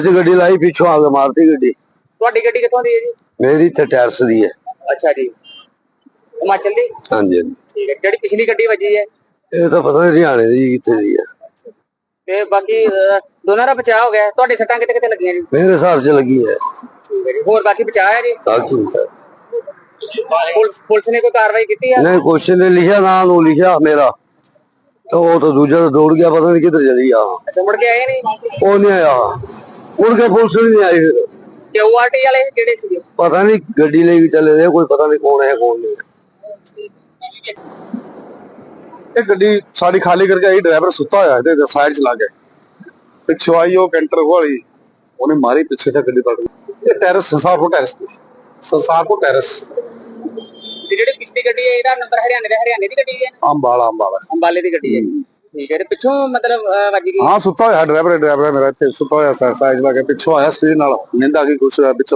'ਚ ਗੱਡੀ ਲਾਈ ਪਿੱਛੋਂ ਆ ਕੇ ਮਾਰਤੀ ਗੱਡੀ। ਤੁਹਾਡੀ ਗੱਡੀ ਕਿੱਥੋਂ ਦੀ ਹੈ ਜੀ? ਮੇਰੀ ਇੱਥੇ ਟੈਰਸ ਦੀ ਹੈ। ਅੱਛਾ ਜੀ। ਹਿਮਾਚਲ ਦੀ? ਹਾਂਜੀ ਹਾਂਜੀ। ਠੀਕ ਹੈ। ਜਿਹੜੀ ਪਿਛਲੀ ਗੱਡੀ ਵੱਜੀ ਹੈ? ਇਹ ਤਾਂ ਪਤਾ ਨਹੀਂ ਹਰਿਆਣੇ ਦੀ ਕਿੱਥੇ ਦੀ ਹੈ। ਤੇ ਬਾਕੀ ਅਹ, ਦੋਨਾਂ ਦਾ ਬਚਾਅ ਹੋ ਗਿਆ ਤੁਹਾਡੇ ਸੱਟਾਂ ਕਿਤੇ ਕਿਤੇ ਲੱਗੀਆਂ ਜੀ? ਮੇਰੇ ਹਿਸਾਬ 'ਚ ਲੱਗੀ ਹੈ। ਠੀਕ ਹੈ ਜੀ। ਹੋਰ ਬਾਕੀ ਬਚਾਅ ਹੈ ਜੀ? ਬਾਕੀ ਸਰ। ਪੁਲਿਸ ਪੁਲਿਸ ਨੇ ਕੋਈ ਕਾਰਵਾਈ ਕੀਤੀ ਹੈ? ਨਹੀਂ ਕੁਐਸਚਨ ਨੇ ਲਿਖਿਆ ਨਾਂ ਨੂੰ ਲਿਖਿਆ ਮੇਰਾ। ਤਾਂ ਉਹ ਤਾਂ ਦੂਜਾ ਤਾਂ ਦੌੜ ਗਿਆ ਪਤਾ ਨਹੀਂ ਕਿੱਧਰ ਚਲੀ ਗਿਆ। ਅੱਛਾ ਮੁੜ ਕੇ ਆਏ ਨਹੀਂ? ਉਹ ਨਹੀਂ ਆਇਆ। ਮੁੜ ਕੇ ਪੁਲਿਸ ਵੀ ਨਹੀਂ ਆਈ ਫਿਰ। ਤੇ ORT ਵਾਲੇ ਕਿਹੜੇ ਸੀਗੇ? ਪਤਾ ਨਹੀਂ ਗੱਡੀ ਲੈ ਕੇ ਚਲੇ ਗਏ ਕੋਈ ਪਤਾ ਨਹੀਂ ਕੌਣ ਹੈ ਕੌਣ ਨਹੀਂ। ਇਹ ਗੱਡੀ ਸਾਡੀ ਖਾਲੀ ਕਰਕੇ ਆਈ ਡਰਾਈਵਰ ਸੁੱਤਾ ਹੋਇਆ ਇਹਦੇ ਸਾਈਡ ਚ ਲੱਗ ਗਿਆ। ਪਿੱਛੋਂ ਆਈ ਉਹ ਕੈਂਟਰ ਵਾਲੀ ਉਹਨੇ ਮਾਰੀ ਪਿੱਛੇ ਤੇ ਗੱਡੀ ਪਲਟ ਗਈ ਇਹ ਟੈਰਸ ਸੰਸਾਰਪੁਰ ਟੈਰਸ ਤੇ ਸੰਸਾਰਪੁਰ ਟੈਰਸ ਤੇ ਜਿਹੜੀ ਪਿਛਲੀ ਗੱਡੀ ਹੈ ਇਹਦਾ ਨੰਬਰ ਹਰਿਆਣੇ ਦਾ ਹਰਿਆਣੇ ਦੀ ਗੱਡੀ ਹੈ? ਅੰਬਾਲਾ ਅੰਬਾਲਾ। ਅੰਬਾਲੇ ਦੀ ਗੱਡੀ ਹੈ। ਠੀਕ ਹੈ ਤੇ ਪਿੱਛੋਂ ਮਤਲਬ ਅਹ, ਵੱਜ ਗਈ? ਹਾਂ ਸੁੱਤਾ ਹੋਇਆ ਡਰਾਈਵਰ ਡਰਾਈਵਰ ਮੇਰਾ ਇੱਥੇ। ਸੁੱਤਾ ਹੋਇਆ ਸਾਈਡ ਚ ਲੱਗ ਪਿੱਛੋਂ ਆਇਆ ਸਪੀਡ ਨਾਲ। ਨਿੰਦਾ ਕੀ ਕੁਛ ਹੋਇਆ ਪਿੱਛੋਂ